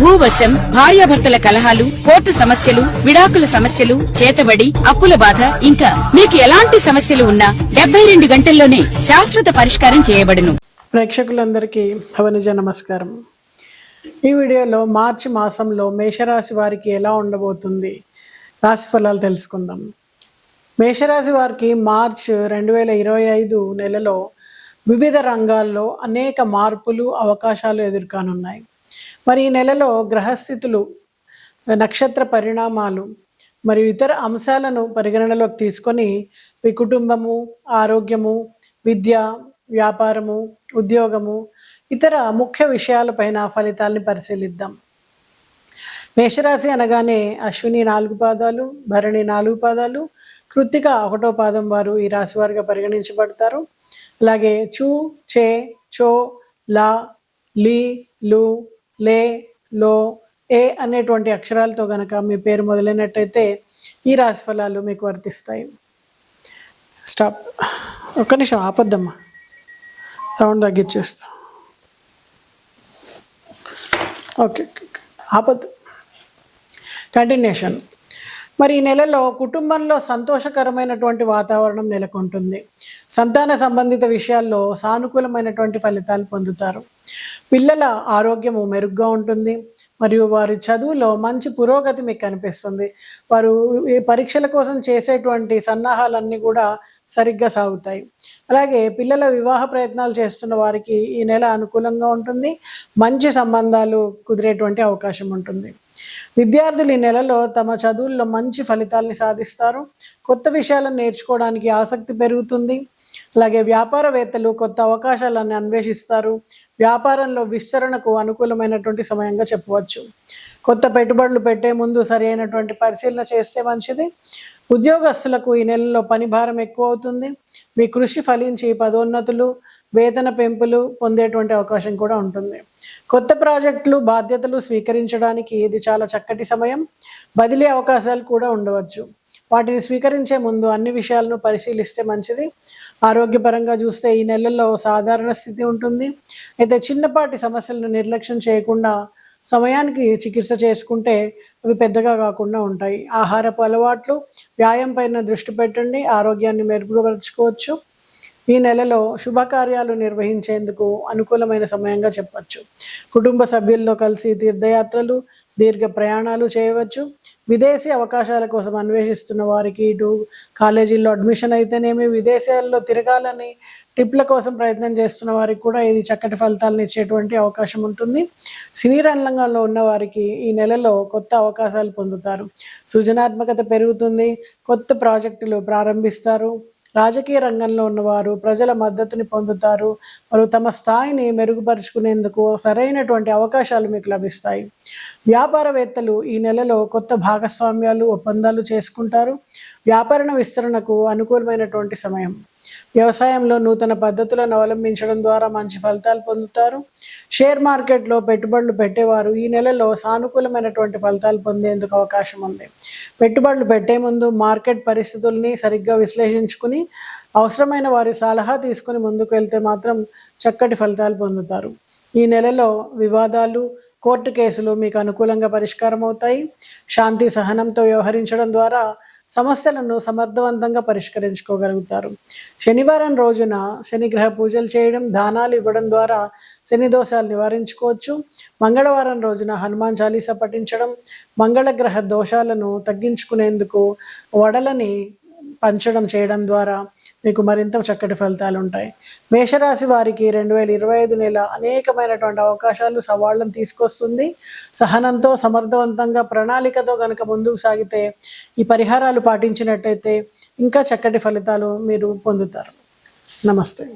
భూవశం భార్యాభర్తల కలహాలు కోర్టు సమస్యలు విడాకుల సమస్యలు చేతబడి అప్పుల బాధ ఇంకా మీకు ఎలాంటి సమస్యలు ఉన్నా డెబ్బై రెండు గంటల్లోనే శాశ్వత పరిష్కారం చేయబడును. ప్రేక్షకులందరికీ అవనిజ నమస్కారం. ఈ వీడియోలో మార్చి మాసంలో మేషరాశి వారికి ఎలా ఉండబోతుంది? రాశి ఫలాలు తెలుసుకుందాం. మేషరాశి వారికి మార్చ్ రెండు వేల ఇరవై ఐదు నెలలో వివిధ రంగాల్లో అనేక మార్పులు అవకాశాలు ఎదుర్కానున్నాయి. మరి ఈ నెలలో గ్రహస్థితులు నక్షత్ర పరిణామాలు మరియు ఇతర అంశాలను పరిగణనలోకి తీసుకొని మీ కుటుంబము ఆరోగ్యము విద్య వ్యాపారము ఉద్యోగము ఇతర ముఖ్య విషయాలపైన ఫలితాల్ని పరిశీలిద్దాం. మేషరాశి అనగానే అశ్విని నాలుగు పాదాలు భరణి నాలుగు పాదాలు కృత్తిక ఒకటో పాదం వారు ఈ రాశి వారిగా పరిగణించబడతారు. అలాగే చూ చే చో లా లీ లు లే లో ఏ అనేటువంటి అక్షరాలతో గనక మీ పేరు మొదలైనట్టయితే ఈ రాశి ఫలాలు మీకు వర్తిస్తాయి. స్టాప్ ఒక్క నిమిషం ఆపద్దమ్మా. సౌండ్ తగ్గించేస్తా ఓకే ఓకే. ఆపద్దు. కంటిన్యూషన్ మరి ఈ నెలలో కుటుంబంలో సంతోషకరమైనటువంటి వాతావరణం నెలకొంటుంది. సంతాన సంబంధిత విషయాల్లో సానుకూలమైనటువంటి ఫలితాలు పొందుతారు. పిల్లల ఆరోగ్యము మెరుగ్గా ఉంటుంది. మరియు వారి చదువులో మంచి పురోగతి మీకు కనిపిస్తుంది. వారు ఈ పరీక్షల కోసం చేసేటువంటి సన్నాహాలన్నీ కూడా సరిగ్గా సాగుతాయి. అలాగే పిల్లల వివాహ ప్రయత్నాలు చేస్తున్న వారికి ఈ నెల అనుకూలంగా ఉంటుంది. మంచి సంబంధాలు కుదిరేటువంటి అవకాశం ఉంటుంది. విద్యార్థులు ఈ నెలలో తమ చదువుల్లో మంచి ఫలితాల్ని సాధిస్తారు. కొత్త విషయాలను నేర్చుకోవడానికి ఆసక్తి పెరుగుతుంది. అలాగే వ్యాపారవేత్తలు కొత్త అవకాశాలను అన్వేషిస్తారు. వ్యాపారంలో విస్తరణకు అనుకూలమైనటువంటి సమయంగా చెప్పవచ్చు. కొత్త పెట్టుబడులు పెట్టే ముందు సరి అయినటువంటి పరిశీలన చేస్తే మంచిది. ఉద్యోగస్తులకు ఈ నెలలో పని భారం ఎక్కువ అవుతుంది. మీ కృషి ఫలించి పదోన్నతులు వేతన పెంపులు పొందేటువంటి అవకాశం కూడా ఉంటుంది. కొత్త ప్రాజెక్టులు బాధ్యతలు స్వీకరించడానికి ఇది చాలా చక్కటి సమయం. బదిలీ అవకాశాలు కూడా ఉండవచ్చు. వాటిని స్వీకరించే ముందు అన్ని విషయాలను పరిశీలిస్తే మంచిది. ఆరోగ్యపరంగా చూస్తే ఈ నెలల్లో సాధారణ స్థితి ఉంటుంది. అయితే చిన్నపాటి సమస్యలను నిర్లక్ష్యం చేయకుండా సమయానికి చికిత్స చేసుకుంటే అవి పెద్దగా కాకుండా ఉంటాయి. ఆహారపు అలవాట్లు వ్యాయామం పైన దృష్టి పెట్టండి ఆరోగ్యాన్ని మెరుగుపరుచుకోవచ్చు. ఈ నెలలో శుభకార్యాలు నిర్వహించేందుకు అనుకూలమైన సమయంగా చెప్పచ్చు. కుటుంబ సభ్యులతో కలిసి తీర్థయాత్రలు దీర్ఘ ప్రయాణాలు చేయవచ్చు. విదేశీ అవకాశాల కోసం అన్వేషిస్తున్న వారికి ఇటు కాలేజీల్లో అడ్మిషన్ అయితేనేమి విదేశాల్లో తిరగాలని ట్రిప్ల కోసం ప్రయత్నం చేస్తున్న వారికి కూడా ఇది చక్కటి ఫలితాలను ఇచ్చేటువంటి అవకాశం ఉంటుంది. సినీ రంగంలో ఉన్న వారికి ఈ నెలలో కొత్త అవకాశాలు పొందుతారు. సృజనాత్మకత పెరుగుతుంది. కొత్త ప్రాజెక్టులు ప్రారంభిస్తారు. రాజకీయ రంగంలో ఉన్నవారు ప్రజల మద్దతుని పొందుతారు మరియు తమ స్థాయిని మెరుగుపరుచుకునేందుకు సరైనటువంటి అవకాశాలు మీకు లభిస్తాయి. వ్యాపారవేత్తలు ఈ నెలలో కొత్త భాగస్వామ్యాలు ఒప్పందాలు చేసుకుంటారు. వ్యాపారణ విస్తరణకు అనుకూలమైనటువంటి సమయం. వ్యవసాయంలో నూతన పద్ధతులను అవలంబించడం ద్వారా మంచి ఫలితాలు పొందుతారు. షేర్ మార్కెట్లో పెట్టుబడులు పెట్టేవారు ఈ నెలలో సానుకూలమైనటువంటి ఫలితాలు పొందేందుకు అవకాశం ఉంది. పెట్టుబడులు పెట్టే ముందు మార్కెట్ పరిస్థితుల్ని సరిగ్గా విశ్లేషించుకుని అవసరమైన వారి సలహా తీసుకుని ముందుకు వెళ్తే మాత్రం చక్కటి ఫలితాలు పొందుతారు. ఈ నెలలో వివాదాలు కోర్టు కేసులు మీకు అనుకూలంగా పరిష్కారం అవుతాయి శాంతి సహనంతో వ్యవహరించడం ద్వారా సమస్యలను సమర్థవంతంగా పరిష్కరించుకోగలుగుతారు. శనివారం రోజున శనిగ్రహ పూజలు చేయడం దానాలు ఇవ్వడం ద్వారా శని దోషాలు నివారించుకోవచ్చు. మంగళవారం రోజున హనుమాన్ చాలీసా పఠించడం మంగళగ్రహ దోషాలను తగ్గించుకునేందుకు వడలని పంచడం చేయడం ద్వారా మీకు మరింత చక్కటి ఫలితాలు ఉంటాయి. మేషరాశి వారికి రెండు వేల ఇరవై ఐదు నెల అనేకమైనటువంటి అవకాశాలు సవాళ్ళను తీసుకొస్తుంది. సహనంతో సమర్థవంతంగా ప్రణాళికతో కనుక ముందుకు సాగితే ఈ పరిహారాలు పాటించినట్టయితే ఇంకా చక్కటి ఫలితాలు మీరు పొందుతారు. నమస్తే.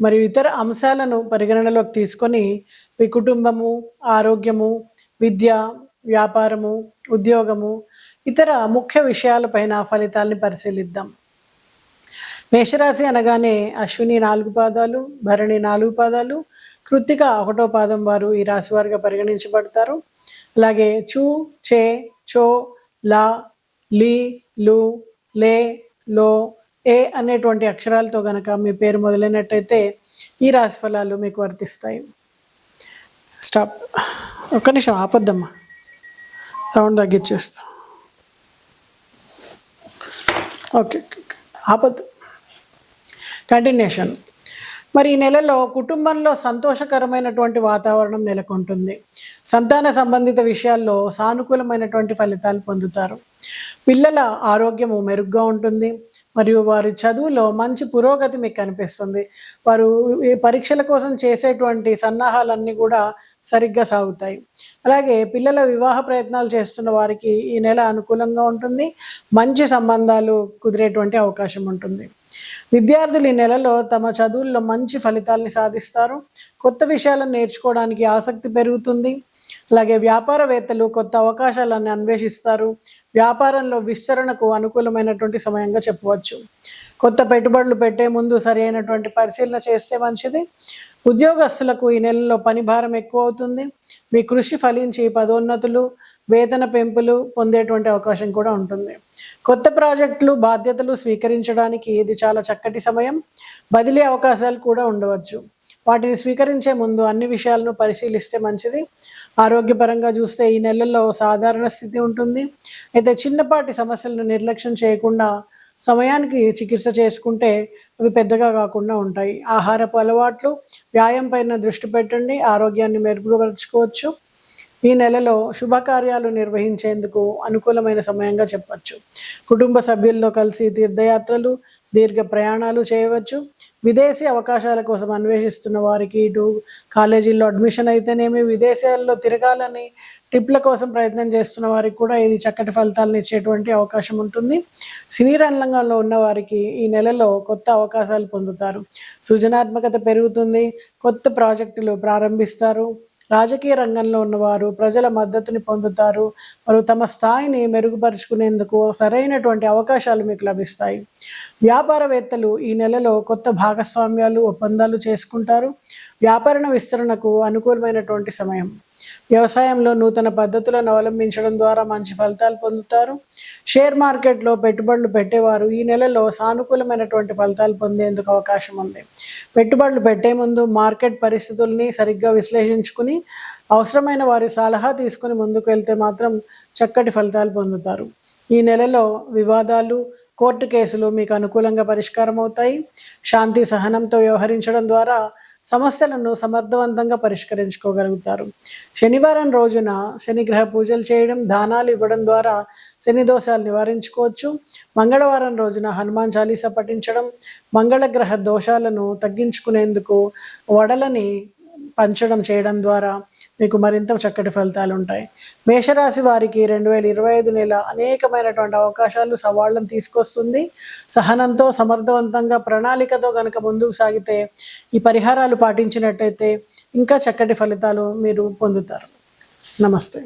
మరియు ఇతర అంశాలను పరిగణనలోకి తీసుకొని మీ కుటుంబము ఆరోగ్యము విద్య వ్యాపారము ఉద్యోగము ఇతర ముఖ్య విషయాలపైన ఫలితాల్ని పరిశీలిద్దాం. మేషరాశి అనగానే అశ్విని నాలుగు పాదాలు భరణి నాలుగు పాదాలు కృత్తిక ఒకటో పాదం వారు ఈ రాశి వారిగా పరిగణించబడతారు. అలాగే చూ చే చో లా లీ లు లే లో ఏ అనేటువంటి అక్షరాలతో గనక మీ పేరు మొదలైనట్టయితే ఈ రాశి ఫలాలు మీకు వర్తిస్తాయి. స్టాప్. ఒక్క నిమిషం ఆపద్దమ్మా. సౌండ్ తగ్గించేస్తా. Okay okay. ఆపద్దు కంటిన్యూషన్. మరి ఈ నెలలో కుటుంబంలో సంతోషకరమైనటువంటి వాతావరణం నెలకొంటుంది. సంతాన సంబంధిత విషయాల్లో సానుకూలమైనటువంటి ఫలితాలు పొందుతారు. పిల్లల ఆరోగ్యము మెరుగ్గా ఉంటుంది. మరియు వారి చదువులో మంచి పురోగతి మీకు కనిపిస్తుంది. వారు ఈ పరీక్షల కోసం చేసేటువంటి సన్నాహాలన్నీ కూడా సరిగ్గా సాగుతాయి. అలాగే పిల్లల వివాహ ప్రయత్నాలు చేస్తున్న వారికి ఈ నెల అనుకూలంగా ఉంటుంది. మంచి సంబంధాలు కుదిరేటువంటి అవకాశం ఉంటుంది. విద్యార్థులు ఈ నెలలో తమ చదువుల్లో మంచి ఫలితాల్ని సాధిస్తారు. కొత్త విషయాలను నేర్చుకోవడానికి ఆసక్తి పెరుగుతుంది. అలాగే వ్యాపారవేత్తలు కొత్త అవకాశాలను అన్వేషిస్తారు. వ్యాపారంలో విస్తరణకు అనుకూలమైనటువంటి సమయంగా చెప్పవచ్చు. కొత్త పెట్టుబడులు పెట్టే ముందు సరి అయినటువంటి పరిశీలన చేస్తే మంచిది. ఉద్యోగస్తులకు ఈ నెలలో పని భారం ఎక్కువ అవుతుంది. మీ కృషి ఫలించి పదోన్నతులు వేతన పెంపులు పొందేటువంటి అవకాశం కూడా ఉంటుంది. కొత్త ప్రాజెక్టులు బాధ్యతలు స్వీకరించడానికి ఇది చాలా చక్కటి సమయం. బదిలీ అవకాశాలు కూడా ఉండవచ్చు. వాటిని స్వీకరించే ముందు అన్ని విషయాలను పరిశీలిస్తే మంచిది. ఆరోగ్యపరంగా చూస్తే ఈ నెలల్లో సాధారణ స్థితి ఉంటుంది. అయితే చిన్నపాటి సమస్యలను నిర్లక్ష్యం చేయకుండా సమయానికి చికిత్స చేసుకుంటే అవి పెద్దగా కాకుండా ఉంటాయి. ఆహారపు అలవాట్లు వ్యాయామం పైన దృష్టి పెట్టండి ఆరోగ్యాన్ని మెరుగుపరుచుకోవచ్చు. ఈ నెలలో శుభకార్యాలు నిర్వహించేందుకు అనుకూలమైన సమయంగా చెప్పచ్చు. కుటుంబ సభ్యులతో కలిసి తీర్థయాత్రలు దీర్ఘ ప్రయాణాలు చేయవచ్చు. విదేశీ అవకాశాల కోసం అన్వేషిస్తున్న వారికి ఇటు కాలేజీల్లో అడ్మిషన్ అయితేనేమి విదేశాల్లో తిరగాలని ట్రిప్ల కోసం ప్రయత్నం చేస్తున్న వారికి కూడా ఇది చక్కటి ఫలితాలను ఇచ్చేటువంటి అవకాశం ఉంటుంది. సినీ రంగంలో ఉన్న వారికి ఈ నెలలో కొత్త అవకాశాలు పొందుతారు. సృజనాత్మకత పెరుగుతుంది. కొత్త ప్రాజెక్టులు ప్రారంభిస్తారు. రాజకీయ రంగంలో ఉన్నవారు ప్రజల మద్దతుని పొందుతారు వారు తమ స్థాయిని మెరుగుపరుచుకునేందుకు సరైనటువంటి అవకాశాలు మీకు లభిస్తాయి. వ్యాపారవేత్తలు ఈ నెలలో కొత్త భాగస్వామ్యాలు ఒప్పందాలు చేసుకుంటారు. వ్యాపారణ విస్తరణకు అనుకూలమైనటువంటి సమయం. వ్యవసాయంలో నూతన పద్ధతులను అవలంబించడం ద్వారా మంచి ఫలితాలు పొందుతారు. షేర్ మార్కెట్లో పెట్టుబడులు పెట్టేవారు ఈ నెలలో సానుకూలమైనటువంటి ఫలితాలు పొందేందుకు అవకాశం ఉంది. పెట్టుబడులు పెట్టే ముందు మార్కెట్ పరిస్థితుల్ని సరిగ్గా విశ్లేషించుకుని అవసరమైన వారి సలహా తీసుకుని ముందుకు వెళ్తే మాత్రం చక్కటి ఫలితాలు పొందుతారు. ఈ నెలలో వివాదాలు కోర్టు కేసులు మీకు అనుకూలంగా పరిష్కారం అవుతాయి శాంతి సహనంతో వ్యవహరించడం ద్వారా సమస్యలను సమర్థవంతంగా పరిష్కరించుకోగలుగుతారు. శనివారం రోజున శనిగ్రహ పూజలు చేయడం దానాలు ఇవ్వడం ద్వారా శని దోషాలు నివారించుకోవచ్చు. మంగళవారం రోజున హనుమాన్ చాలీసా పఠించడం మంగళగ్రహ దోషాలను తగ్గించుకునేందుకు వడలని పంచడం చేయడం ద్వారా మీకు మరింత చక్కటి ఫలితాలు ఉంటాయి. మేషరాశి వారికి రెండు వేల ఇరవై ఐదు నెల అనేకమైనటువంటి అవకాశాలు సవాళ్ళను తీసుకొస్తుంది. సహనంతో సమర్థవంతంగా ప్రణాళికతో కనుక ముందుకు సాగితే ఈ పరిహారాలు పాటించినట్టయితే ఇంకా చక్కటి ఫలితాలు మీరు పొందుతారు. నమస్తే.